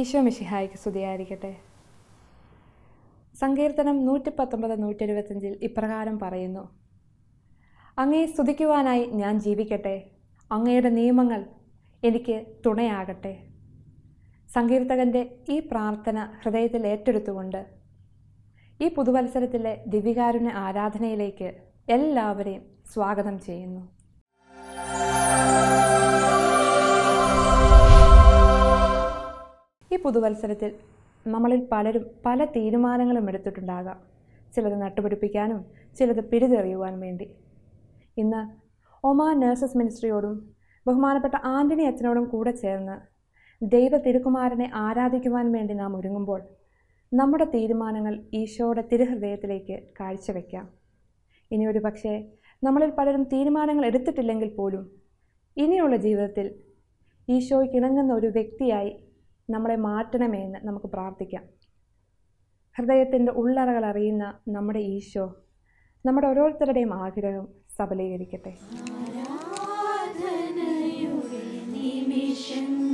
ഈശോ മിഷിഹായ്ക്ക് സ്തുതിയായിരിക്കട്ടെ. സങ്കീർത്തനം നൂറ്റി പത്തൊമ്പത് നൂറ്റി എഴുപത്തഞ്ചിൽ ഇപ്രകാരം പറയുന്നു. അങ്ങയെ സ്തുതിക്കുവാനായി ഞാൻ ജീവിക്കട്ടെ. അങ്ങയുടെ നിയമങ്ങൾ എനിക്ക് തുണയാകട്ടെ. സങ്കീർത്തകന്റെ ഈ പ്രാർത്ഥന ഹൃദയത്തിൽ ഏറ്റെടുത്തുകൊണ്ട് ഈ പുതുവത്സരത്തിലെ ദിവികാരുണ്യ ആരാധനയിലേക്ക് എല്ലാവരെയും സ്വാഗതം ചെയ്യുന്നു. ഈ പുതുവത്സരത്തിൽ നമ്മളിൽ പലരും പല തീരുമാനങ്ങളും എടുത്തിട്ടുണ്ടാകാം. ചിലത് നട്ടുപിടിപ്പിക്കാനും ചിലത് പിരിതെറിയുവാനും വേണ്ടി. ഇന്ന് ഒമാൻ നഴ്സസ് മിനിസ്ട്രിയോടും ബഹുമാനപ്പെട്ട ആന്റണി അച്ഛനോടും കൂടെ ചേർന്ന് ദൈവ തിരുക്കുമാരനെ ആരാധിക്കുവാൻ വേണ്ടി നാം ഒരുങ്ങുമ്പോൾ നമ്മുടെ തീരുമാനങ്ങൾ ഈശോയുടെ തിരുഹൃദയത്തിലേക്ക് കാഴ്ചവെക്കാം. ഇനി ഒരു പക്ഷേ നമ്മളിൽ പലരും തീരുമാനങ്ങൾ എടുത്തിട്ടില്ലെങ്കിൽ പോലും ഇനിയുള്ള ജീവിതത്തിൽ ഈശോയ്ക്കിണങ്ങുന്ന ഒരു വ്യക്തിയായി നമ്മളെ മാറ്റണമേ എന്ന് നമുക്ക് പ്രാർത്ഥിക്കാം. ഹൃദയത്തിന്റെ ഉള്ളറകൾ അറിയുന്ന നമ്മുടെ ഈശോ നമ്മുടെ ഓരോരുത്തരുടെയും ആഗ്രഹം സബലീകരിക്കട്ടെ. ആരാധനയുടെ നിമിഷങ്ങളിൽ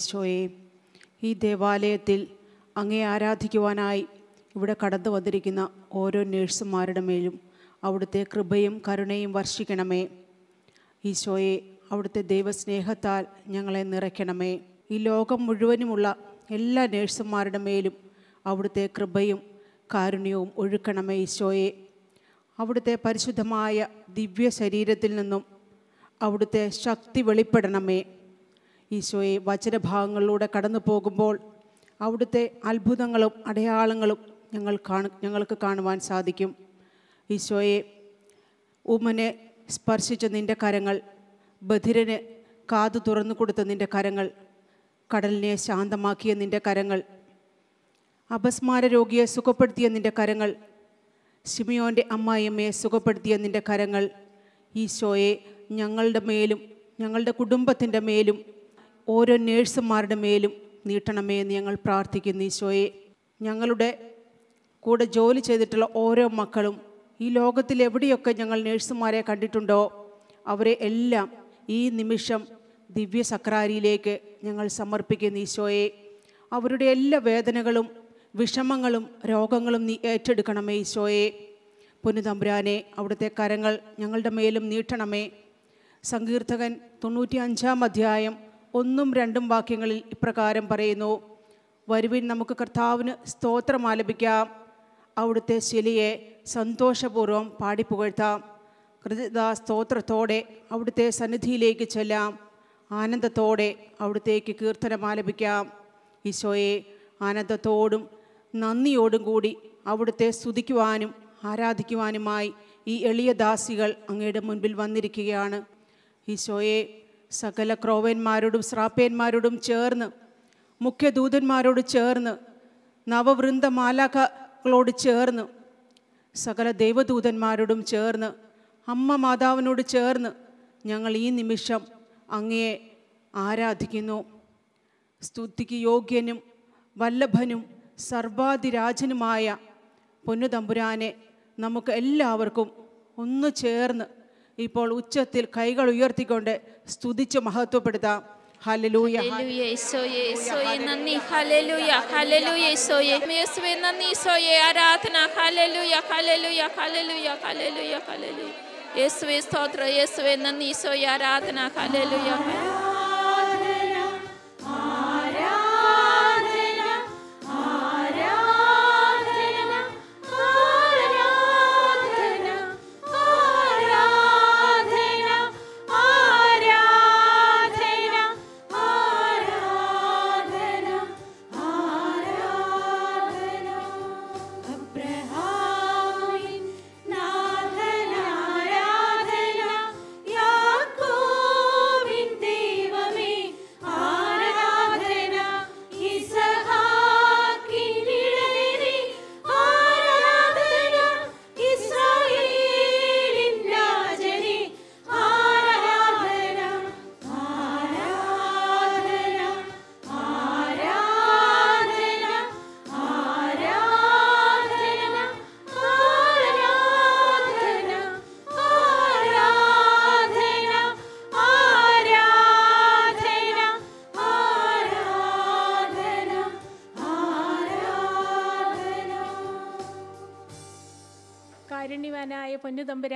ഈശോയെ ഈ ദേവാലയത്തിൽ അങ്ങേ ആരാധിക്കുവാനായി ഇവിടെ കടന്നു വന്നിരിക്കുന്ന ഓരോ നേഴ്സുമാരുടെ മേലും അവിടുത്തെ കൃപയും കരുണയും വർഷിക്കണമേ. ഈശോയെ അവിടുത്തെ ദൈവസ്നേഹത്താൽ ഞങ്ങളെ നിറയ്ക്കണമേ. ഈ ലോകം മുഴുവനുമുള്ള എല്ലാ നേഴ്സുമാരുടെ മേലും അവിടുത്തെ കൃപയും കാരുണ്യവും ഒഴുക്കണമേ ഈശോയെ. അവിടുത്തെ പരിശുദ്ധമായ ദിവ്യ ശരീരത്തിൽ നിന്നും അവിടുത്തെ ശക്തി വെളിപ്പെടണമേ. ഈശോയെ വചനഭാഗങ്ങളിലൂടെ കടന്നു പോകുമ്പോൾ അവിടുത്തെ അത്ഭുതങ്ങളും അടയാളങ്ങളും ഞങ്ങൾ കാണു ഞങ്ങൾക്ക് കാണുവാൻ സാധിക്കും. ഈശോയെ ഉമ്മനെ സ്പർശിച്ച നിന്റെ കരങ്ങൾ ബധിരന് കാതു തുറന്നു കൊടുത്ത നിന്റെ കരങ്ങൾ കടലിനെ ശാന്തമാക്കിയ നിന്റെ കരങ്ങൾ അപസ്മാര രോഗിയെ സുഖപ്പെടുത്തിയ നിന്റെ കരങ്ങൾ സിമിയോന്റെ അമ്മായിയമ്മയെ സുഖപ്പെടുത്തിയ നിന്റെ കരങ്ങൾ ഈശോയെ ഞങ്ങളുടെ മേലും ഞങ്ങളുടെ കുടുംബത്തിന്റെ മേലും ഓരോ നേഴ്സുമാരുടെ മേലും നീട്ടണമേ എന്ന് ഞങ്ങൾ പ്രാർത്ഥിക്കുന്നു ഈശോയെ. ഞങ്ങളുടെ കൂടെ ജോലി ചെയ്തിട്ടുള്ള ഓരോ മക്കളും ഈ ലോകത്തിൽ എവിടെയൊക്കെ ഞങ്ങൾ നേഴ്സുമാരെ കണ്ടിട്ടുണ്ടോ അവരെ എല്ലാം ഈ നിമിഷം ദിവ്യ സക്രാരിയിലേക്ക് ഞങ്ങൾ സമർപ്പിക്കുന്ന ഈശോയെ. അവരുടെ എല്ലാ വേദനകളും വിഷമങ്ങളും രോഗങ്ങളും നീ ഏറ്റെടുക്കണമേ ഈശോയെ. പൊന്നുതമ്പുരാനെ അവിടുത്തെ കരങ്ങൾ ഞങ്ങളുടെ മേലും നീട്ടണമേ. സങ്കീർത്തകൻ തൊണ്ണൂറ്റി അഞ്ചാം അധ്യായം ഒന്നും രണ്ടും വാക്യങ്ങളിൽ ഇപ്രകാരം പറയുന്നു. വരുവിൻ നമുക്ക് കർത്താവിന് സ്തോത്രം ആലപിക്കാം. അവിടുത്തെ ശിലയെ സന്തോഷപൂർവം പാടിപ്പുകഴ്ത്താം. കൃതജ്ഞതാ സ്തോത്രത്തോടെ അവിടുത്തെ സന്നിധിയിലേക്ക് ചെല്ലാം. ആനന്ദത്തോടെ അവിടുത്തേക്ക് കീർത്തനം ആലപിക്കാം. ഈശോയെ ആനന്ദത്തോടും നന്ദിയോടും കൂടി അവിടുത്തെ സ്തുതിക്കുവാനും ആരാധിക്കുവാനുമായി ഈ എളിയ ദാസികൾ അങ്ങയുടെ മുൻപിൽ വന്നിരിക്കുകയാണ്. ഈശോയെ സകല ക്രോവന്മാരോടും ശ്രാപ്പേന്മാരോടും ചേർന്ന് മുഖ്യദൂതന്മാരോട് ചേർന്ന് നവവൃന്ദ മാലാഖകളോട് ചേർന്ന് സകല ദൈവദൂതന്മാരോടും ചേർന്ന് അമ്മ മാതാവിനോട് ചേർന്ന് ഞങ്ങൾ ഈ നിമിഷം അങ്ങയെ ആരാധിക്കുന്നു. സ്തുതിക്ക് യോഗ്യനും വല്ലഭനും സർവാധിരാജനുമായ പൊന്നുതമ്പുരാനെ നമുക്ക് എല്ലാവർക്കും ഒന്ന് ചേർന്ന് ഇപ്പോൾ ഉച്ചത്തിൽ കൈകൾ ഉയർത്തിക്കൊണ്ട് സ്തുതിച്ച് മഹത്വപ്പെടുത്താം. ആരാധന. യേശുവേ സ്തോത്ര. യേശുവേ ആരാധന.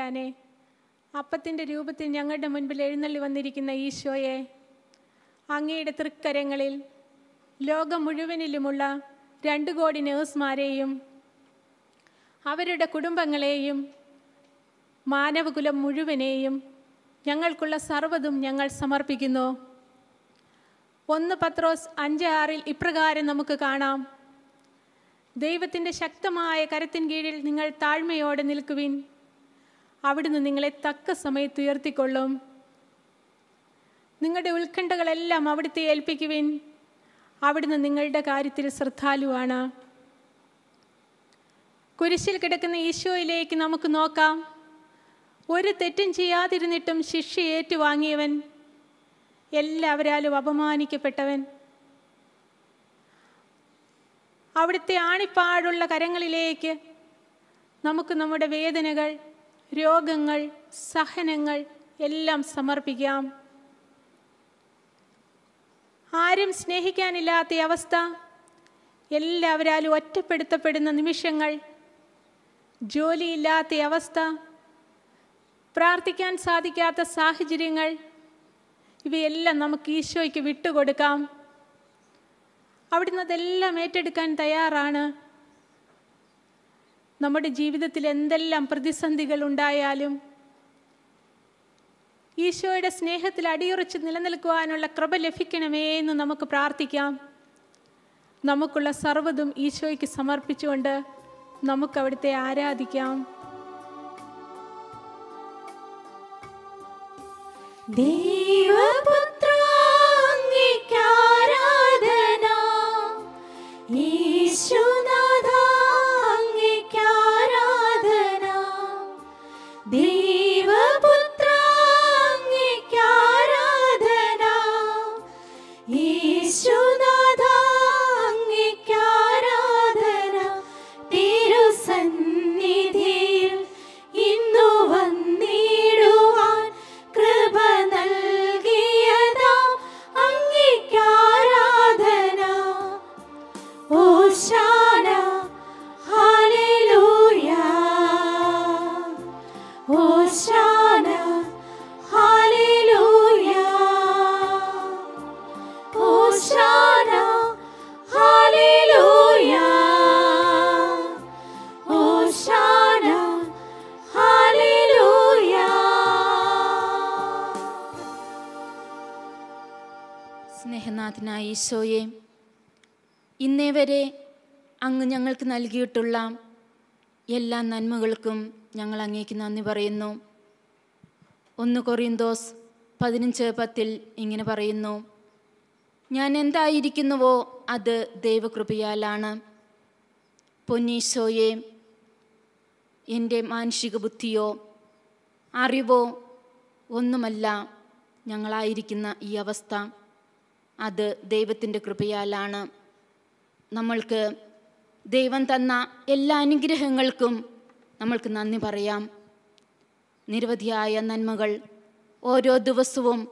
പൊന്നുതമ്പുരാനെ അപ്പത്തിന്റെ രൂപത്തിൽ ഞങ്ങളുടെ മുൻപിൽ എഴുന്നള്ളി വന്നിരിക്കുന്ന ഈശോയെ അങ്ങയുടെ തൃക്കരങ്ങളിൽ ലോകം മുഴുവനിലുമുള്ള രണ്ട് കോടി നേഴ്സുമാരെയും അവരുടെ കുടുംബങ്ങളെയും മാനവകുലം മുഴുവനെയും ഞങ്ങൾക്കുള്ള സർവതും ഞങ്ങൾ സമർപ്പിക്കുന്നു. ഒന്ന് പത്രോസ് അഞ്ച് ആറിൽ ഇപ്രകാരം നമുക്ക് കാണാം. ദൈവത്തിന്റെ ശക്തമായ കരത്തിൻ കീഴിൽ നിങ്ങൾ താഴ്മയോടെ നിൽക്കുവിൻ. അവിടുന്ന് നിങ്ങളെ തക്ക സമയത്ത് ഉയർത്തിക്കൊള്ളും. നിങ്ങളുടെ ഉത്കണ്ഠകളെല്ലാം അവിടുത്തെ ഏൽപ്പിക്കുവിൻ. അവിടുന്ന് നിങ്ങളുടെ കാര്യത്തിൽ ശ്രദ്ധാലുവാണ്. കുരിശിൽ കിടക്കുന്ന ഈശോയിലേക്ക് നമുക്ക് നോക്കാം. ഒരു തെറ്റും ചെയ്യാതിരുന്നിട്ടും ശിക്ഷ ഏറ്റുവാങ്ങിയവൻ എല്ലാവരാലും അപമാനിക്കപ്പെട്ടവൻ. അവിടുത്തെ ആണിപ്പാടുള്ള കരങ്ങളിലേക്ക് നമുക്ക് നമ്മുടെ വേദനകൾ രോഗങ്ങൾ സഹനങ്ങൾ എല്ലാം സമർപ്പിക്കാം. ആരും സ്നേഹിക്കാനില്ലാത്ത അവസ്ഥ. എല്ലാവരാലും ഒറ്റപ്പെടുത്തപ്പെടുന്ന നിമിഷങ്ങൾ. ജോലിയില്ലാത്ത അവസ്ഥ. പ്രാർത്ഥിക്കാൻ സാധിക്കാത്ത സാഹചര്യങ്ങൾ. ഇവയെല്ലാം നമുക്ക് ഈശോയ്ക്ക് വിട്ടുകൊടുക്കാം. അവിടുന്ന് അതെല്ലാം ഏറ്റെടുക്കാൻ തയ്യാറാണ്. നമ്മുടെ ജീവിതത്തിൽ എന്തെല്ലാം പ്രതിസന്ധികൾ ഉണ്ടായാലും ഈശോയുടെ സ്നേഹത്തിൽ അടിയുറച്ച് നിലനിൽക്കുവാനുള്ള കൃപ ലഭിക്കണമേ എന്ന് നമുക്ക് പ്രാർത്ഥിക്കാം. നമുക്കുള്ള സർവതും ഈശോയ്ക്ക് സമർപ്പിച്ചുകൊണ്ട് നമുക്ക് അവിടുത്തെ ആരാധിക്കാം. ദൈവപുത്രാംഗിക്കാരാധന സ്നേഹനാഥനായ ഈശോയെ ഇന്നേ വരെ അങ്ങ് ഞങ്ങൾക്ക് നൽകിയിട്ടുള്ള എല്ലാ നന്മകൾക്കും ഞങ്ങൾ അങ്ങേക്ക് നന്ദി പറയുന്നു. ഒന്ന് കൊറിയന്തോസ് പതിനഞ്ച് പത്തിൽ ഇങ്ങനെ പറയുന്നു ഞാൻ എന്തായിരിക്കുന്നുവോ അത് ദൈവകൃപയാലാണ്. പൊന്നീശോയെ എന്റെ മാനുഷിക ബുദ്ധിയോ അറിവോ ഒന്നുമല്ല ഞങ്ങളായിരിക്കുന്ന ഈ അവസ്ഥ. അത് ദൈവത്തിന്റെ കൃപയാലാണ്. നമ്മൾക്ക് ദൈവം തന്ന എല്ലാ അനുഗ്രഹങ്ങൾക്കും നമ്മൾക്ക് നന്ദി പറയാം. നിരവധിയായ നന്മകൾ ഓരോ ദിവസവും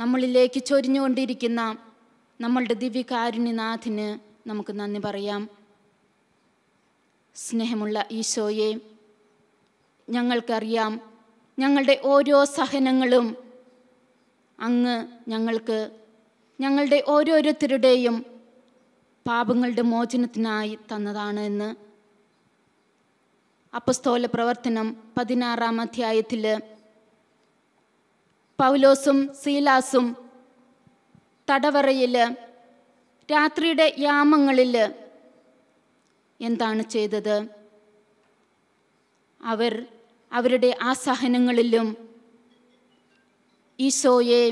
നമ്മളിലേക്ക് ചൊരിഞ്ഞുകൊണ്ടിരിക്കുന്ന നമ്മളുടെ ദിവ്യകാരുണ്യനാഥിന് നമുക്ക് നന്ദി പറയാം. സ്നേഹമുള്ള ഈശോയെ ഞങ്ങൾക്കറിയാം ഞങ്ങളുടെ ഓരോ സഹനങ്ങളും അങ്ങ് ഞങ്ങൾക്ക് ഞങ്ങളുടെ ഓരോരുത്തരുടെയും പാപങ്ങളുടെ മോചനത്തിനായി തന്നതാണ് എന്ന്. അപ്പസ്തോല പ്രവർത്തനം പതിനാറാം അധ്യായത്തിൽ പൗലോസും സീലാസും തടവറയിൽ രാത്രിയുടെ യാമങ്ങളിൽ എന്താണ് ചെയ്തത്? അവർ അവരുടെ ആ സഹനങ്ങളിലും ഈശോയെ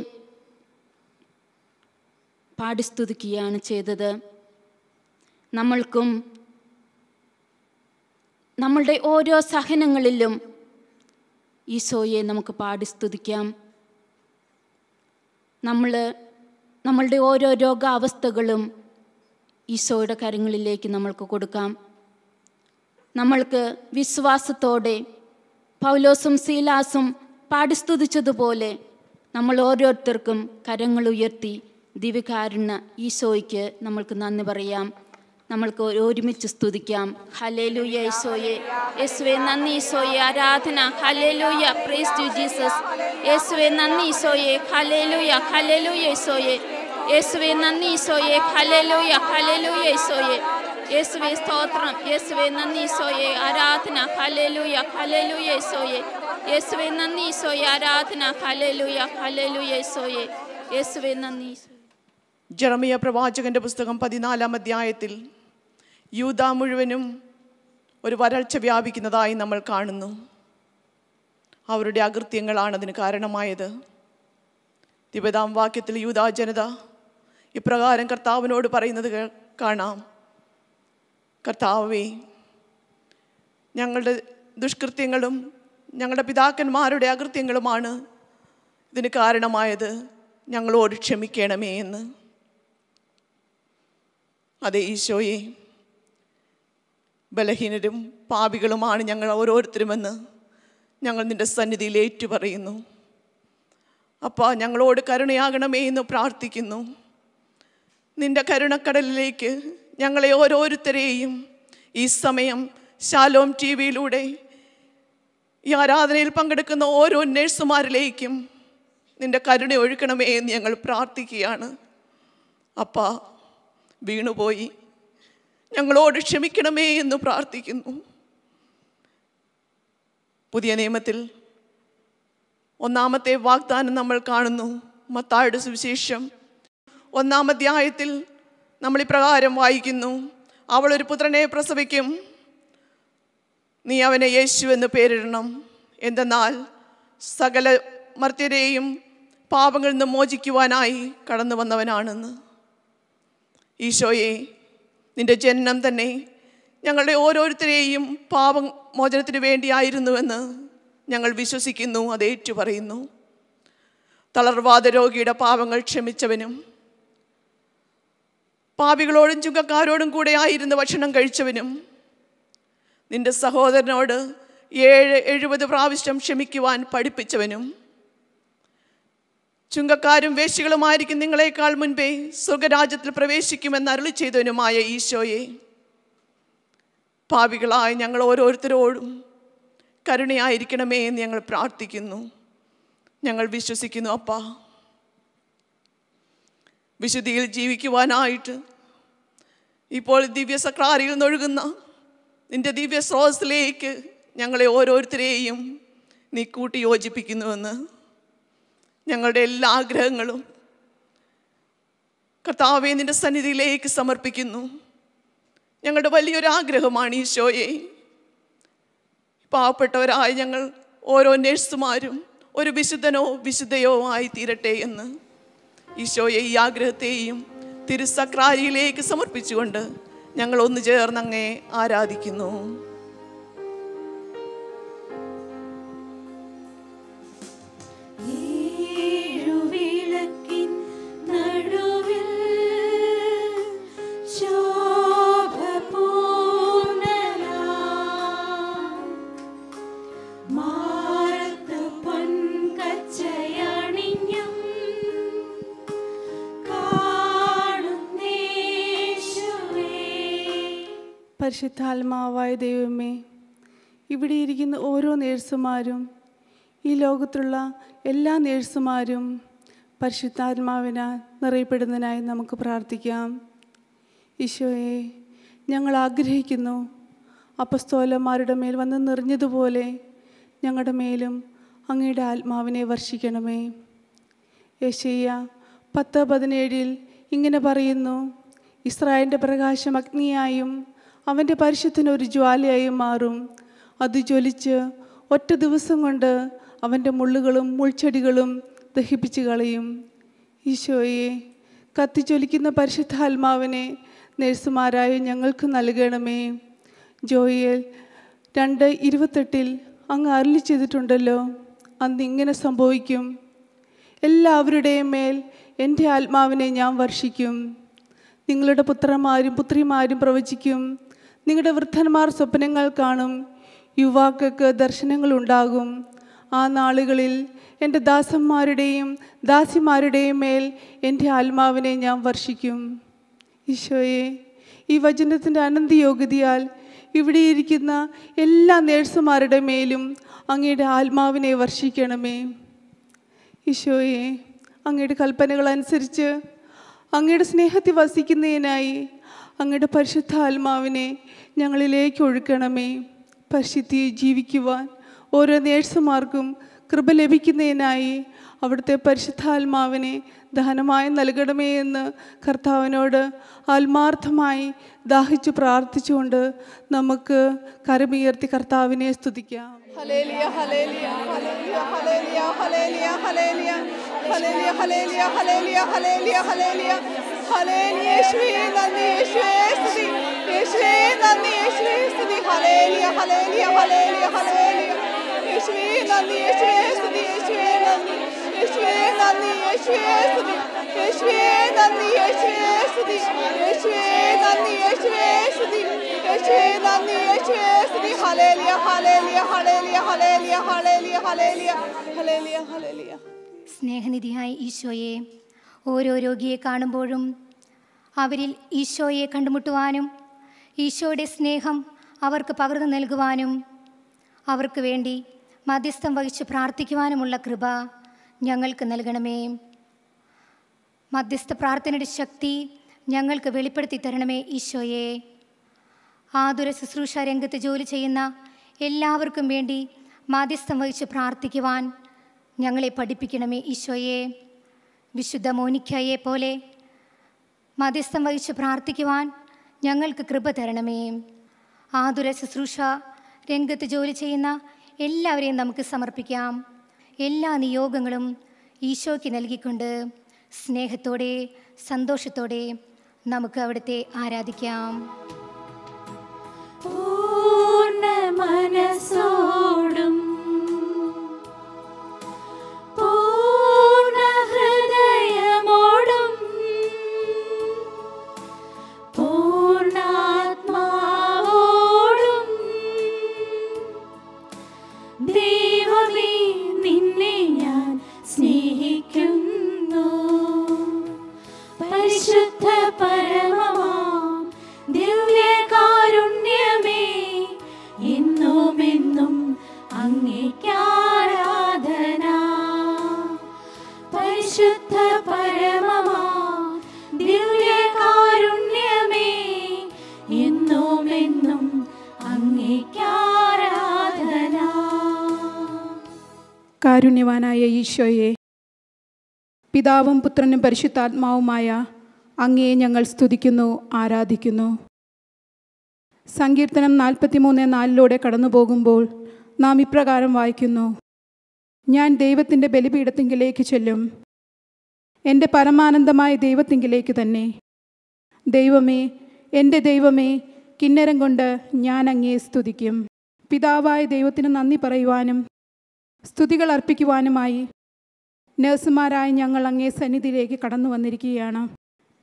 പാടിസ്തുതിക്കുകയാണ് ചെയ്തത്. നമ്മൾക്കും നമ്മളുടെ ഓരോ സഹനങ്ങളിലും ഈശോയെ നമുക്ക് പാടിസ്തുതിക്കാം നമ്മൾ നമ്മളുടെ ഓരോ രോഗാവസ്ഥകളും ഈശോയുടെ കരങ്ങളിലേക്ക് നമ്മൾക്ക് കൊടുക്കാം. നമ്മൾക്ക് വിശ്വാസത്തോടെ പൗലോസും സീലാസും പാടിസ്തുതിച്ചതുപോലെ നമ്മൾ ഓരോരുത്തർക്കും കരങ്ങൾ ഉയർത്തി ദിവ്യകാരുണ്യ ഈശോയ്ക്ക് നമ്മൾക്ക് നന്ദി പറയാം. നമ്മൾക്ക് ഒരു- ഒരുമിച്ച് സ്തുതിക്കാം. ഹലേലൂയ ഈശോയെ. യേശുവെ നന്ദി ഈശോയെ. ആരാധന. ഹലേലൂയ പ്രേസ് ടു ജീസസ് യേശുവെ നന്ദി ഈശോയെ. ഹലേലൂയ ഹലേലൂയ ഈശോയെ. യേശുവെ നന്ദി ഈശോയെ. ഹലേലൂയ ഹലേലൂയ ഈശോയെ. യേശുവെ സ്തോത്രം. യേശുവെ നന്ദി ഈശോയെ. ആരാധന. ഹലേലൂയ ഹലേലൂയ ഈശോയെ. യേശുവെ നന്ദി ഈശോയെ. ആരാധന. ഹലേലൂയ ഹലേലൂയ ഈശോയെ. യേശുവെ നന്ദി ജെറമിയ പ്രവാചകന്റെ പുസ്തകം പതിനാലാം അധ്യായത്തിൽ യൂത മുഴുവനും ഒരു വരൾച്ച വ്യാപിക്കുന്നതായി നമ്മൾ കാണുന്നു. അവരുടെ അകൃത്യങ്ങളാണ് അതിന് കാരണമായത്. തിബതാം വാക്യത്തിൽ യൂതാ ജനത ഇപ്രകാരം കർത്താവിനോട് പറയുന്നത് കാണാം. കർത്താവേ ഞങ്ങളുടെ ദുഷ്കൃത്യങ്ങളും ഞങ്ങളുടെ പിതാക്കന്മാരുടെ അകൃത്യങ്ങളുമാണ് ഇതിന് കാരണമായത്. ഞങ്ങളോട് ക്ഷമിക്കണമേ എന്ന്. അതെ ഈശോയെ. ബലഹീനരും പാപികളുമാണ് ഞങ്ങൾ ഓരോരുത്തരുമെന്ന് ഞങ്ങൾ നിന്റെ സന്നിധിയിൽ ഏറ്റുപറയുന്നു. അപ്പോൾ ഞങ്ങളോട് കരുണയാകണമേ എന്ന് പ്രാർത്ഥിക്കുന്നു. നിന്റെ കരുണക്കടലിലേക്ക് ഞങ്ങളെ ഓരോരുത്തരെയും ഈ സമയം ശാലോം ടി വിയിലൂടെ ഈ ആരാധനയിൽ പങ്കെടുക്കുന്ന ഓരോ നേഴ്സുമാരിലേക്കും നിന്റെ കരുണ ഒഴുക്കണമേ എന്ന് ഞങ്ങൾ പ്രാർത്ഥിക്കുകയാണ്. അപ്പാ വീണുപോയി. ഞങ്ങളോട് ക്ഷമിക്കണമേ എന്ന് പ്രാർത്ഥിക്കുന്നു. പുതിയ നിയമത്തിൽ ഒന്നാമത്തെ വാഗ്ദാനം നമ്മൾ കാണുന്നു. മത്തായുടെ സുവിശേഷം ഒന്നാം അധ്യായത്തിൽ നമ്മൾ ഇപ്രകാരം വായിക്കുന്നു. അവൾ ഒരു പുത്രനെ പ്രസവിക്കും. നീ അവനെ യേശു എന്ന് പേരിടണം. എന്തെന്നാൽ സകല മർത്യരെയും പാപങ്ങളിൽ നിന്ന് മോചിക്കുവാനായി കടന്നു വന്നവനാണെന്ന് ഈശോയെ നിന്റെ ജനനം തന്നെ ഞങ്ങളുടെ ഓരോരുത്തരെയും പാപം മോചനത്തിന് വേണ്ടിയായിരുന്നുവെന്ന് ഞങ്ങൾ വിശ്വസിക്കുന്നു അത് ഏറ്റുപറയുന്നു. തളർവാദ രോഗിയുടെ പാപങ്ങൾ ക്ഷമിച്ചവനും പാപികളോടും ചുങ്കക്കാരോടും കൂടെ ആയിരുന്ന ഭക്ഷണം കഴിച്ചവനും നിന്റെ സഹോദരനോട് ഏഴ് എഴുപത് പ്രാവശ്യം ക്ഷമിക്കുവാൻ പഠിപ്പിച്ചവനും ചുങ്കക്കാരും വേശികളുമായിരിക്കും നിങ്ങളെക്കാൾ മുൻപേ സ്വർഗരാജ്യത്തിൽ പ്രവേശിക്കുമെന്ന് അരുളി ചെയ്തവനുമായ ഈശോയെ. പാപികളായ ഞങ്ങൾ ഓരോരുത്തരോടും കരുണയായിരിക്കണമേ എന്ന് ഞങ്ങൾ പ്രാർത്ഥിക്കുന്നു. ഞങ്ങൾ വിശ്വസിക്കുന്നു അപ്പാ. വിശുദ്ധിയിൽ ജീവിക്കുവാനായിട്ട് ഇപ്പോൾ ദിവ്യ സക്രാരിയിൽ നിന്നൊഴുകുന്ന നിന്റെ ദിവ്യ സ്രോതസ്സിലേക്ക് ഞങ്ങളെ ഓരോരുത്തരെയും നീ കൂട്ടി യോജിപ്പിക്കുന്നുവെന്ന് ഞങ്ങളുടെ എല്ലാ ആഗ്രഹങ്ങളും കർത്താവെ നിന്റെ സന്നിധിയിലേക്ക് സമർപ്പിക്കുന്നു. ഞങ്ങളുടെ വലിയൊരു ആഗ്രഹമാണ് ഈശോയെ. പാവപ്പെട്ടവരായ ഞങ്ങൾ ഓരോ നേഴ്സുമാരും ഒരു വിശുദ്ധനോ വിശുദ്ധയോ ആയി തീരട്ടെ എന്ന് ഈശോയെ ഈ ആഗ്രഹത്തെയും തിരുസക്രാരിയിലേക്ക് സമർപ്പിച്ചുകൊണ്ട് ഞങ്ങൾ ഒന്ന് ചേർന്ന് അങ്ങേ ആരാധിക്കുന്നു. പരിശുദ്ധാത്മാവായ ദൈവമേ ഇവിടെ ഇരിക്കുന്ന ഓരോ നേഴ്സുമാരും ഈ ലോകത്തുള്ള എല്ലാ നേഴ്സുമാരും പരിശുദ്ധാത്മാവിനാൽ നിറയപ്പെടുന്നതിനായി നമുക്ക് പ്രാർത്ഥിക്കാം. ഈശോയെ ഞങ്ങൾ ആഗ്രഹിക്കുന്നു അപ്പസ്തോലന്മാരുടെ മേൽ വന്ന് നിറഞ്ഞതുപോലെ ഞങ്ങളുടെ മേലും അങ്ങയുടെ ആത്മാവിനെ വർഷിക്കണമേ. യേശയ്യ പത്ത് പതിനേഴിൽ ഇങ്ങനെ പറയുന്നു ഇസ്രായേലിന്റെ പ്രകാശം അഗ്നിയായും അവന്റെ പരിശുദ്ധന് ഒരു ജ്വാലയായി മാറും. അത് ജ്വലിച്ച് ഒറ്റ ദിവസം കൊണ്ട് അവന്റെ മുള്ളുകളും മുൾച്ചെടികളും ദഹിപ്പിച്ച് കളയും. ഈശോയെ കത്തിജ്വലിക്കുന്ന പരിശുദ്ധാത്മാവിനെ നേഴ്സുമാരായ ഞങ്ങൾക്ക് നൽകണമേ. ജോയിയൽ രണ്ട് ഇരുപത്തെട്ടിൽ അങ്ങ് അരളി ചെയ്തിട്ടുണ്ടല്ലോ അന്ന് ഇങ്ങനെ സംഭവിക്കും. എല്ലാവരുടെയും മേൽ എന്റെ ആത്മാവിനെ ഞാൻ വർഷിക്കും. നിങ്ങളുടെ പുത്രന്മാരും പുത്രിമാരും പ്രവചിക്കും. നിങ്ങളുടെ വൃദ്ധന്മാർ സ്വപ്നങ്ങൾ കാണും യുവാക്കൾക്ക് ദർശനങ്ങൾ ഉണ്ടാകും. ആ നാളുകളിൽ എന്റെ ദാസന്മാരുടെയും ദാസിമാരുടെയും മേൽ എന്റെ ആത്മാവിനെ ഞാൻ വർഷിക്കും. ഈശോയെ ഈ വചനത്തിന്റെ അനന്തയോഗ്യതയാൽ ഇവിടെ ഇരിക്കുന്ന എല്ലാ നേഴ്സുമാരുടെ മേലും അങ്ങയുടെ ആത്മാവിനെ വർഷിക്കണമേ. ഈശോയെ അങ്ങയുടെ കൽപ്പനകൾ അനുസരിച്ച് അങ്ങയുടെ സ്നേഹത്തിൽ വസിക്കുന്നതിനായി അങ്ങയുടെ പരിശുദ്ധ ആത്മാവിനെ ഞങ്ങളിലേക്ക് ഒഴുക്കണമേ പരിശുദ്ധിയെ ജീവിക്കുവാൻ ഓരോ നേഴ്സുമാർക്കും കൃപ ലഭിക്കുന്നതിനായി അവിടുത്തെ പരിശുദ്ധാത്മാവിനെ ദഹനമായി നൽകണമേ എന്ന് കർത്താവിനോട് ആത്മാർത്ഥമായി ദാഹിച്ചു പ്രാർത്ഥിച്ചുകൊണ്ട് നമുക്ക് കരമുയർത്തി കർത്താവിനെ സ്തുതിക്കാം ഹല്ലേലൂയ ഹല്ലേലൂയ ഹല്ലേലൂയ ഹല്ലേലൂയ ഹല്ലേലൂയ ഹല്ലേലൂയ ഹല്ലേലൂയ ഹല്ലേലൂയ ഹല്ലേലൂയ ഹല്ലേലൂയ ഹല്ലേലൂയ യേശുവേ നന്ദി യേശുവേ സ്തുതി യേശുവേ നന്ദി യേശുവേ സ്തുതി ഹല്ലേലൂയ ഹല്ലേലൂയ ഹല്ലേലൂയ ഹല്ലേലൂയ യേശുവേ നന്ദി യേശുവേ സ്തുതി യേശുവേ നന്ദി യേശുവേ നന്ദി യേശുവേ സ്തുതി യേശുവേ നന്ദി യേശുവേ സ്തുതി യേശുവേ നന്ദി യേശുവേ സ്തുതി യേശുവേ നന്ദി യേശുവേ സ്തുതി ഹല്ലേലൂയ ഹല്ലേലൂയ ഹല്ലേലൂയ ഹല്ലേലൂയ ഹല്ലേലൂയ ഹല്ലേലൂയ ഹല്ലേലൂയ ഹല്ലേലൂയ സ്നേഹനിധിയായ ഈശോയെ ഓരോ രോഗിയെ കാണുമ്പോഴും അവരിൽ ഈശോയെ കണ്ടുമുട്ടുവാനും ഈശോയുടെ സ്നേഹം അവർക്ക് പകർന്നു നൽകുവാനും അവർക്ക് വേണ്ടി മധ്യസ്ഥം വഹിച്ച് പ്രാർത്ഥിക്കുവാനുമുള്ള കൃപ ഞങ്ങൾക്ക് നൽകണമേ. മധ്യസ്ഥ പ്രാർത്ഥനയുടെ ശക്തി ഞങ്ങൾക്ക് വെളിപ്പെടുത്തി തരണമേ ഈശോയെ. ആതുര ശുശ്രൂഷ രംഗത്ത് ജോലി ചെയ്യുന്ന എല്ലാവർക്കും വേണ്ടി മധ്യസ്ഥം വഹിച്ച് പ്രാർത്ഥിക്കുവാൻ ഞങ്ങളെ പഠിപ്പിക്കണമേ ഈശോയെ. വിശുദ്ധ മോനിക്കയെ പോലെ മധ്യസ്ഥം വഹിച്ച് പ്രാർത്ഥിക്കുവാൻ ഞങ്ങൾക്ക് കൃപ തരണമേ. ആതുര ശുശ്രൂഷ രംഗത്ത് ജോലി ചെയ്യുന്ന എല്ലാവരെയും നമുക്ക് സമർപ്പിക്കാം. എല്ലാ നിയോഗങ്ങളും ഈശോയ്ക്ക് നൽകിക്കൊണ്ട് സ്നേഹത്തോടെ സന്തോഷത്തോടെ നമുക്ക് അവിടുത്തെ ആരാധിക്കാം. പൂർണ മനസ്സോടും പരിശുദ്ധ അങ്ങേക്കാരാധന കാരുണ്യവാനായ ഈശോയെ പിതാവും പുത്രനും പരിശുദ്ധാത്മാവുമായ അങ്ങയെ ഞങ്ങൾ സ്തുതിക്കുന്നു ആരാധിക്കുന്നു. സങ്കീർത്തനം നാൽപ്പത്തിമൂന്ന് നാലിലൂടെ കടന്നു പോകുമ്പോൾ നാം ഇപ്രകാരം വായിക്കുന്നു. ഞാൻ ദൈവത്തിന്റെ ബലിപീഠത്തിങ്കിലേക്ക് ചെല്ലും. എന്റെ പരമാനന്ദമായ ദൈവത്തിങ്കിലേക്ക് തന്നെ. ദൈവമേ എന്റെ ദൈവമേ കിന്നരം കൊണ്ട് ഞാൻ അങ്ങേ സ്തുതിക്കും. പിതാവായ ദൈവത്തിന് നന്ദി പറയുവാനും സ്തുതികൾ അർപ്പിക്കുവാനുമായി നഴ്സുമാരായ ഞങ്ങൾ അങ്ങേ സന്നിധിയിലേക്ക് കടന്നു വന്നിരിക്കുകയാണ്.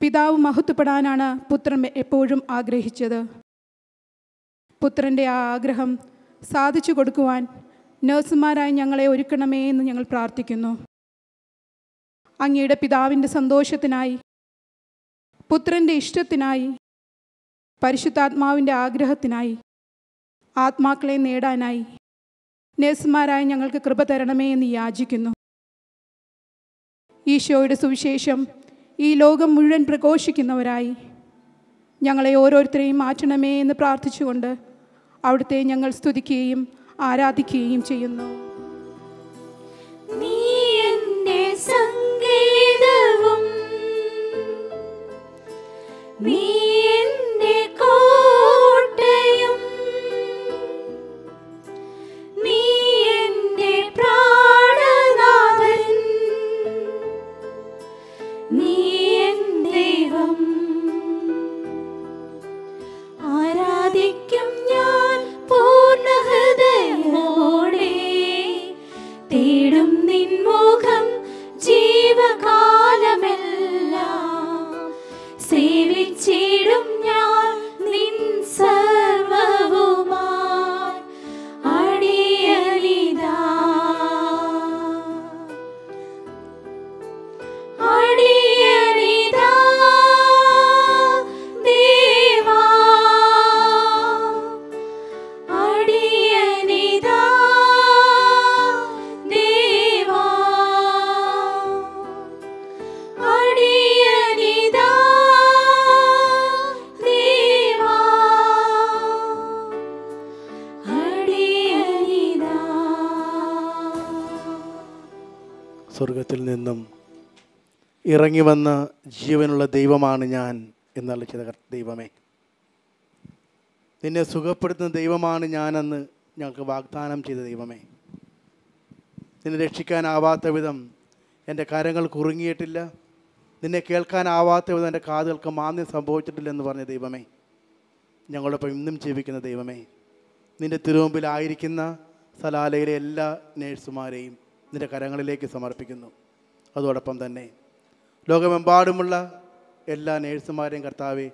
പിതാവ് മഹത്വപ്പെടാനാണ് പുത്രൻ എപ്പോഴും ആഗ്രഹിച്ചത്. പുത്രന്റെ ആ ആഗ്രഹം സാധിച്ചു കൊടുക്കുവാൻ നഴ്സുമാരായി ഞങ്ങളെ ഒരുക്കണമേ എന്ന് ഞങ്ങൾ പ്രാർത്ഥിക്കുന്നു. അങ്ങയുടെ പിതാവിന്റെ സന്തോഷത്തിനായി പുത്രന്റെ ഇഷ്ടത്തിനായി പരിശുദ്ധാത്മാവിന്റെ ആഗ്രഹത്തിനായി ആത്മാക്കളെ നേടാനായി നേഴ്സുമാരായി ഞങ്ങൾക്ക് കൃപ തരണമേ എന്ന് യാചിക്കുന്നു. ഈശോയുടെ സുവിശേഷം ഈ ലോകം മുഴുവൻ പ്രഘോഷിക്കുന്നവരായി ഞങ്ങളെ ഓരോരുത്തരെയും മാറ്റണമേ എന്ന് പ്രാർത്ഥിച്ചുകൊണ്ട് അവിടുത്തെ ഞങ്ങൾ സ്തുതിക്കുകയും ആരാധിക്കുകയും ചെയ്യുന്നു. നീ നീ സ്വർഗത്തിൽ നിന്നും ഇറങ്ങി വന്ന ജീവനുള്ള ദൈവമാണ് ഞാൻ എന്നുള്ള ചെയ്ത ദൈവമേ. നിന്നെ സുഖപ്പെടുത്തുന്ന ദൈവമാണ് ഞാനെന്ന് ഞങ്ങൾക്ക് വാഗ്ദാനം ചെയ്ത ദൈവമേ. നിന്നെ രക്ഷിക്കാനാവാത്ത വിധം എന്റെ കരങ്ങൾ കുറുങ്ങിയിട്ടില്ല. നിന്നെ കേൾക്കാനാവാത്ത വിധം എന്റെ കാതുകൾക്ക് മാന്യം സംഭവിച്ചിട്ടില്ല എന്ന് പറഞ്ഞ ദൈവമേ. ഞങ്ങളോടൊപ്പം ഇന്നും ജീവിക്കുന്ന ദൈവമേ. നിന്റെ തിരുമുമ്പിലായിരിക്കുന്ന സലാലയിലെ എല്ലാ നേഴ്സുമാരെയും നിന്റെ കരങ്ങളിലേക്ക് സമർപ്പിക്കുന്നു. അതോടൊപ്പം തന്നെ ലോകമെമ്പാടുമുള്ള എല്ലാ നേഴ്സുമാരെയും കർത്താവെ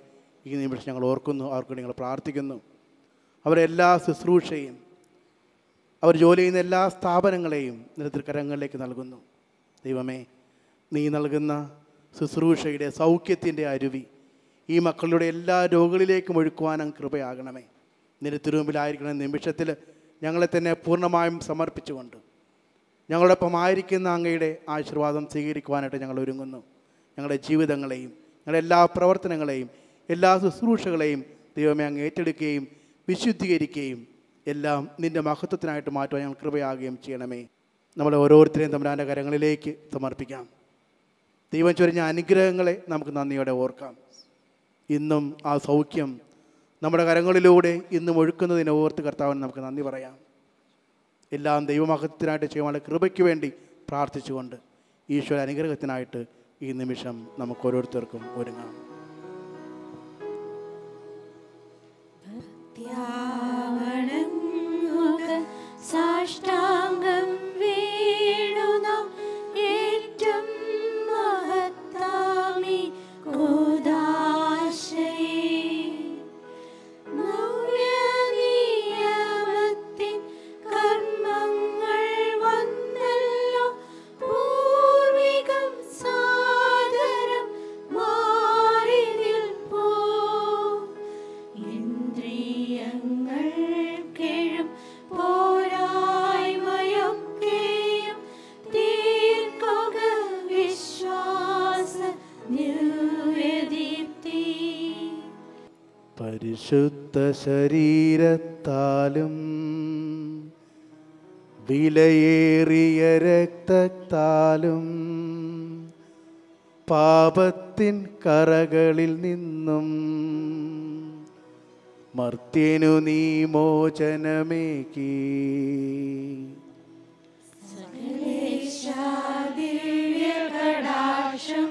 ഈ നിമിഷം ഞങ്ങൾ ഓർക്കുന്നു അവർക്ക് ഞങ്ങൾ പ്രാർത്ഥിക്കുന്നു. അവരെ എല്ലാ ശുശ്രൂഷയും അവർ ജോലി ചെയ്യുന്ന എല്ലാ സ്ഥാപനങ്ങളെയും നിരത്തിൽ കരങ്ങളിലേക്ക് നൽകുന്നു. ദൈവമേ നീ നൽകുന്ന ശുശ്രൂഷയുടെ സൗഖ്യത്തിന്റെ അരുവി ഈ മക്കളുടെ എല്ലാ രോഗങ്ങളിലേക്കും ഒഴുക്കുവാനും കൃപയാകണമേ. നിന്റെ തിരുമുമ്പിലായിരിക്കുന്ന നിമിഷത്തിൽ ഞങ്ങളെ തന്നെ പൂർണമായും സമർപ്പിച്ചുകൊണ്ട് ഞങ്ങളോടൊപ്പം ആയിരിക്കുന്ന അങ്ങയുടെ ആശീർവാദം സ്വീകരിക്കുവാനായിട്ട് ഞങ്ങൾ ഒരുങ്ങുന്നു. ഞങ്ങളുടെ ജീവിതങ്ങളെയും ഞങ്ങളുടെ എല്ലാ പ്രവർത്തനങ്ങളെയും എല്ലാ ശുശ്രൂഷകളെയും ദൈവമേ അങ്ങ് ഏറ്റെടുക്കുകയും വിശുദ്ധീകരിക്കുകയും എല്ലാം നിന്റെ മഹത്വത്തിനായിട്ട് മാറ്റുവാൻ ഞങ്ങൾ കൃപയാകുകയും ചെയ്യണമേ. നമ്മൾ ഓരോരുത്തരെയും തമ്പുരാന്റെ കരങ്ങളിലേക്ക് സമർപ്പിക്കാം. ദൈവം ചൊരിഞ്ഞ അനുഗ്രഹങ്ങളെ നമുക്ക് നന്ദിയോടെ ഓർക്കാം. ഇന്നും ആ സൗഖ്യം നമ്മുടെ കരങ്ങളിലൂടെ ഇന്നും ഒഴുക്കുന്നതിനെ ഓർത്ത് കർത്താവിന് നമുക്ക് നന്ദി പറയാം. എല്ലാം ദൈവമഹത്വത്തിനായിട്ട് ചെയ്യുവാനുള്ള കൃപയ്ക്ക് വേണ്ടി പ്രാർത്ഥിച്ചുകൊണ്ട് ഈശ്വര അനുഗ്രഹത്തിനായിട്ട് ഈ നിമിഷം നമുക്ക് ഓരോരുത്തർക്കും ഒരുങ്ങാം. ത്യാവണങ്ങുക ശരീരത്താലും വിലയേറിയ രക്തത്താലും പാപത്തിൻ കറകളിൽ നിന്നും മർത്യനു നീ മോചനമേകി. ദിവ്യകടാക്ഷം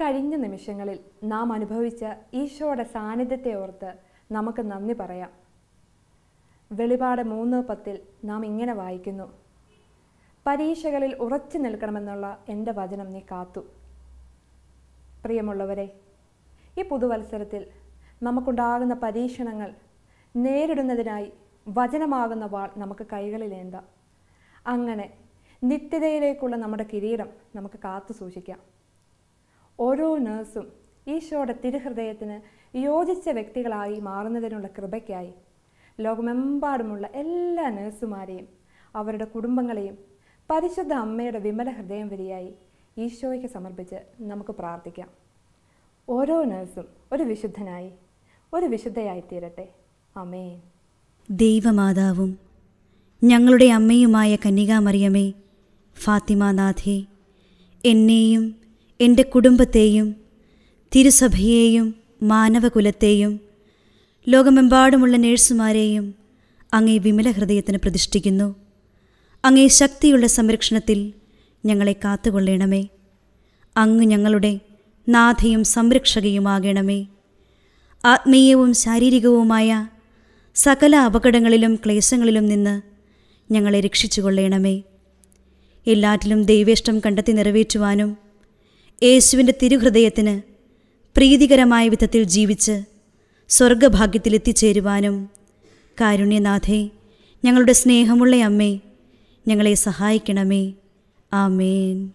കഴിഞ്ഞ നിമിഷങ്ങളിൽ നാം അനുഭവിച്ച ഈശോയുടെ സാന്നിധ്യത്തെ ഓർത്ത് നമുക്ക് നന്ദി പറയാം. വെളിപാട് മൂന്ന് പത്തിൽ നാം ഇങ്ങനെ വായിക്കുന്നു. പരീക്ഷകളിൽ ഉറച്ചു നിൽക്കണമെന്നുള്ള എന്റെ വചനം നീ കാത്തു. പ്രിയമുള്ളവരെ ഈ പുതുവത്സരത്തിൽ നമുക്കുണ്ടാകുന്ന പരീക്ഷണങ്ങൾ നേരിടുന്നതിനായി വചനമാകുന്ന വാൾ നമുക്ക് കൈകളിലേന്താം അങ്ങനെ നിത്യതയിലേക്കുള്ള നമ്മുടെ കിരീടം നമുക്ക് കാത്തു സൂക്ഷിക്കാം. ഓരോ നേഴ്സും ഈശോയുടെ തിരുഹൃദയത്തിന് യോജിച്ച വ്യക്തികളായി മാറുന്നതിനുള്ള കൃപയ്ക്കായി ലോകമെമ്പാടുമുള്ള എല്ലാ നേഴ്സുമാരെയും അവരുടെ കുടുംബങ്ങളെയും പരിശുദ്ധ അമ്മയുടെ വിമല ഹൃദയം വരിയായി ഈശോയ്ക്ക് സമർപ്പിച്ച് നമുക്ക് പ്രാർത്ഥിക്കാം. ഓരോ നേഴ്സും ഒരു വിശുദ്ധനായി ഒരു വിശുദ്ധയായി തീരട്ടെ. അമേൻ ദൈവമാതാവും ഞങ്ങളുടെ അമ്മയുമായ കന്യകാമറിയമേ ഫാത്തിമാനാഥേ എന്നെയും എന്റെ കുടുംബത്തെയും തിരുസഭയെയും മാനവകുലത്തെയും ലോകമെമ്പാടുമുള്ള നേഴ്സുമാരെയും അങ്ങേ വിമല ഹൃദയത്തിന് പ്രതിഷ്ഠിക്കുന്നു. അങ്ങേ ശക്തിയുള്ള സംരക്ഷണത്തിൽ ഞങ്ങളെ കാത്തുകൊള്ളണമേ. അങ്ങ് ഞങ്ങളുടെ നാഥയും സംരക്ഷകയുമാകണമേ. ആത്മീയവും ശാരീരികവുമായ സകല അപകടങ്ങളിലും ക്ലേശങ്ങളിലും നിന്ന് ഞങ്ങളെ രക്ഷിച്ചുകൊള്ളണമേ. എല്ലാറ്റിലും ദൈവേഷ്ടം കണ്ടെത്തി നിറവേറ്റുവാനും യേശുവിന്റെ തിരുഹൃദയത്തിന് പ്രീതികരമായ വിധത്തിൽ ജീവിച്ച് സ്വർഗഭാഗ്യത്തിലെത്തിച്ചേരുവാനും കാരുണ്യനാഥേ ഞങ്ങളുടെ സ്നേഹമുള്ള അമ്മേ ഞങ്ങളെ സഹായിക്കണമേ. ആമേൻ.